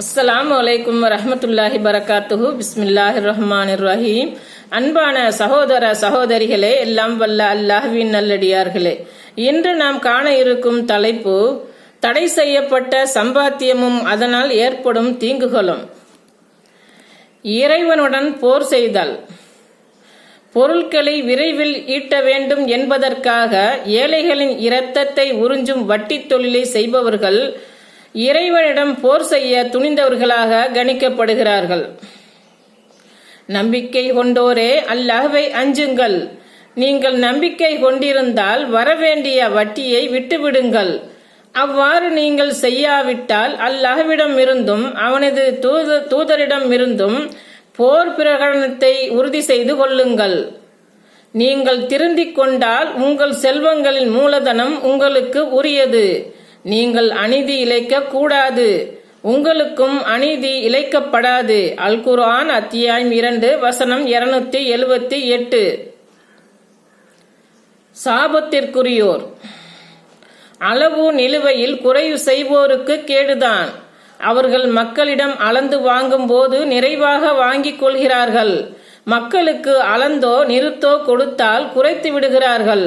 அஸ்லாம் வலைக்கும் வரஹ்மத்துல்லாஹி பரகாத்துஹு. பிஸ்மில்லாஹிர் ரஹ்மானிர் ரஹீம் அன்பான சகோதர சகோதரிகளே எல்லாம் வல்ல அல்லாஹ்வின் நல்லடியார்களே. இன்று நாம் காண இருக்கும் தலைப்பு தடை செய்யப்பட்ட சம்பாத்தியமும் அதனால் ஏற்படும் தீங்குகளும். இறைவனுடன் போர் செய்தல். பொருட்களை விரைவில் ஈட்ட வேண்டும் என்பதற்காக ஏழைகளின் இரத்தத்தை உறிஞ்சும் வட்டித் தொழிலை செய்பவர்கள் இறைவனிடம் போர் செய்ய துணிந்தவர்களாக கணிக்கப்படுகிறார்கள். நம்பிக்கை கொண்டோரே அல்லாஹ்வை அஞ்சுங்கள். நீங்கள் நம்பிக்கை கொண்டிருந்தால் வரவேண்டிய வட்டியை விட்டுவிடுங்கள். அவ்வாறு நீங்கள் செய்யாவிட்டால் அல்லாஹ்விடம் இருந்தும் அவனது தூத தூதரிடம் இருந்தும் போர் பிரகடனத்தை உறுதி செய்து கொள்ளுங்கள். நீங்கள் திருந்திக் கொண்டால் உங்கள் செல்வங்களின் மூலதனம் உங்களுக்கு உரியது. நீங்கள் அநீதி இழைக்க கூடாது உங்களுக்கும் அநீதி இழைக்கப்படாது. அல் குர்ஆன் அத்தியாயம் இரண்டு வசனம் இருநூத்தி எழுபத்தி எட்டு. சாபத்திற்குரியோர். அளவு நிலுவையில் குறைவு செய்வோருக்கு கேடுதான். அவர்கள் மக்களிடம் அளந்து வாங்கும் போது நிறைவாக வாங்கிக் கொள்கிறார்கள். மக்களுக்கு அளந்தோ நிறுத்தோ கொடுத்தால் குறைத்து விடுகிறார்கள்.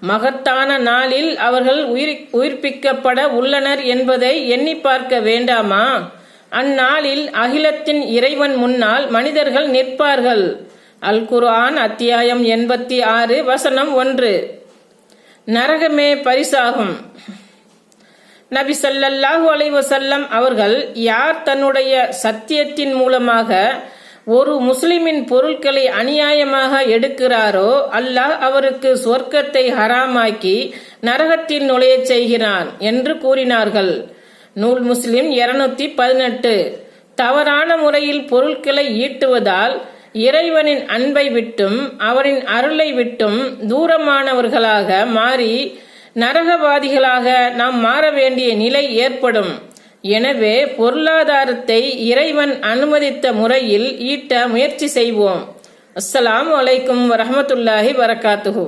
மகத்தான நாளில் அவர்கள் உயிர் உயிர்ப்பிக்கப்பட உள்ளனர் என்பதை எண்ணி பார்க்க வேண்டாமா? அந்நாளில் அகிலத்தின் இறைவன் முன்னால் மனிதர்கள் நிற்பார்கள். அல் குர்ஆன் அத்தியாயம் எண்பத்தி ஆறு வசனம் ஒன்று. நரகமே பரிசாகும். நபி சல்லல்லாஹு அலைவசல்லம் அவர்கள் யார் தன்னுடைய சத்தியத்தின் மூலமாக ஒரு முஸ்லிமின் பொருட்களை அநியாயமாக எடுக்கிறாரோ அல்லாஹ் அவருக்கு சொர்க்கத்தை ஹராமாக்கி நரகத்தில் நுழையச் செய்கிறான் என்று கூறினார்கள். நூல் முஸ்லிம் இருநூத்தி பதினெட்டு. தவறான முறையில் பொருட்களை ஈட்டுவதால் இறைவனின் அன்பை விட்டும் அவரின் அருளை விட்டும் தூரமானவர்களாக மாறி நரகவாதிகளாக நாம் மாற வேண்டிய நிலை ஏற்படும். எனவே பொருளாதாரத்தை இறைவன் அனுமதித்த முறையில் ஈட்ட முயற்சி செய்வோம். அஸ்ஸலாம் அலைக்கும் வரமத்துல்லாஹி வரகாத்துஹூ.